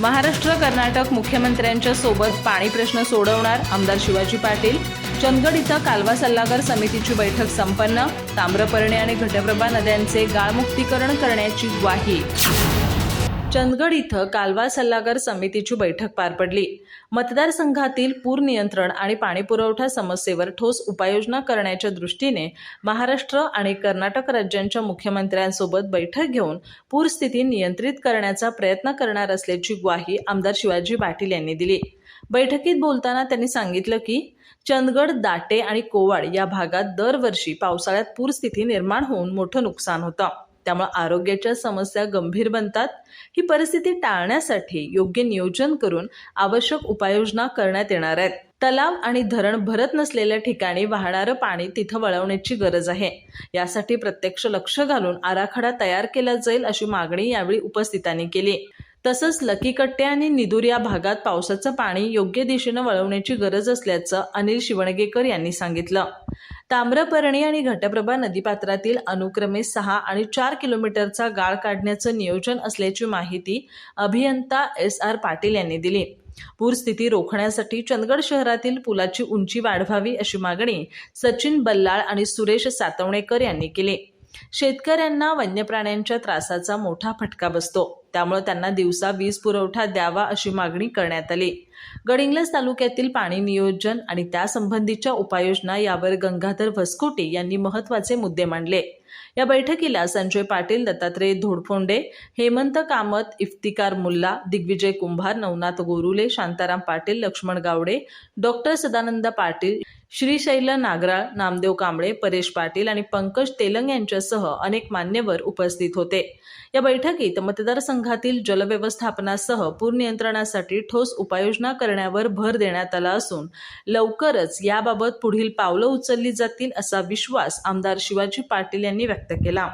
महाराष्ट्र कर्नाटक मुख्यमंत्र्यांच्या सोबत पाणी प्रश्न सोडवणार आमदार शिवाजी पाटील. चंदगड इथं कालवा सल्लागार समितीची बैठक संपन्न. ताम्रपर्णी आणि घटप्रभा नद्यांचे गाळमुक्तीकरण करण्याची ग्वाही. चंदगड इथं कालवा सल्लागार समितीची बैठक पार पडली. मतदारसंघातील पूर नियंत्रण आणि पाणीपुरवठा समस्येवर ठोस उपाययोजना करण्याच्या दृष्टीने महाराष्ट्र आणि कर्नाटक राज्यांच्या मुख्यमंत्र्यांसोबत बैठक घेऊन पूरस्थिती नियंत्रित करण्याचा प्रयत्न करणार असल्याची ग्वाही आमदार शिवाजी पाटील यांनी दिली. बैठकीत बोलताना त्यांनी सांगितलं की चंदगड दाटे आणि कोवाड या भागात दरवर्षी पावसाळ्यात पूरस्थिती निर्माण होऊन मोठं नुकसान होतं. त्यामुळे आरोग्याच्या समस्या गंभीर बनतात. ही परिस्थिती टाळण्यासाठी योग्य नियोजन करून आवश्यक उपाययोजना करण्यात येणार आहेत. तलाव आणि धरण भरत नसलेल्या ठिकाणी वाहणारं पाणी तिथं वळवण्याची गरज आहे. यासाठी प्रत्यक्ष लक्ष घालून आराखडा तयार केला जाईल अशी मागणी यावेळी उपस्थितांनी केली. तसंच लकीकट्टे आणि निदूर या भागात पावसाचं पाणी योग्य दिशेनं वळवण्याची गरज असल्याचं अनिल शिवणगेकर यांनी सांगितलं. ताम्रपर्णी आणि घटप्रभा नदीपात्रातील अनुक्रमे सहा आणि चार किलोमीटरचा गाळ काढण्याचं नियोजन असल्याची माहिती अभियंता एस आर पाटील यांनी दिली. पूरस्थिती रोखण्यासाठी चंदगड शहरातील पुलाची उंची वाढवावी अशी मागणी सचिन बल्लाळ आणि सुरेश सातवणेकर यांनी केली. शेतकऱ्यांना वन्यप्राण्यांच्या त्रासाचा मोठा फटका बसतो. त्यामुळे त्यांना दिवसा वीज पुरवठा द्यावा अशी मागणी करण्यात आली. गडिंग्लज तालुक्यातील पाणी नियोजन आणि त्यासंबंधीच्या उपाययोजना यावर गंगाधर भस्कोटे यांनी महत्त्वाचे मुद्दे मांडले. या बैठकीला संजय पाटील दत्तात्रय धोडफोंडे हेमंत कामत इफ्तिकार मुल्ला दिग्विजय कुंभार नवनाथ गोरुले शांताराम पाटील लक्ष्मण गावडे डॉक्टर सदानंद पाटील श्रीशैल नागराळ नामदेव कांबळे परेश पाटील आणि पंकज तेलंग यांच्यासह अनेक मान्यवर उपस्थित होते. या बैठकीत मतदारसंघातील जलव्यवस्थापनासह पूर नियंत्रणासाठी ठोस उपाययोजना करण्यावर भर देण्यात आला असून लवकरच याबाबत पुढील पावलं उचलली जातील असा विश्वास आमदार शिवाजी पाटील यांनी व्यक्त केला.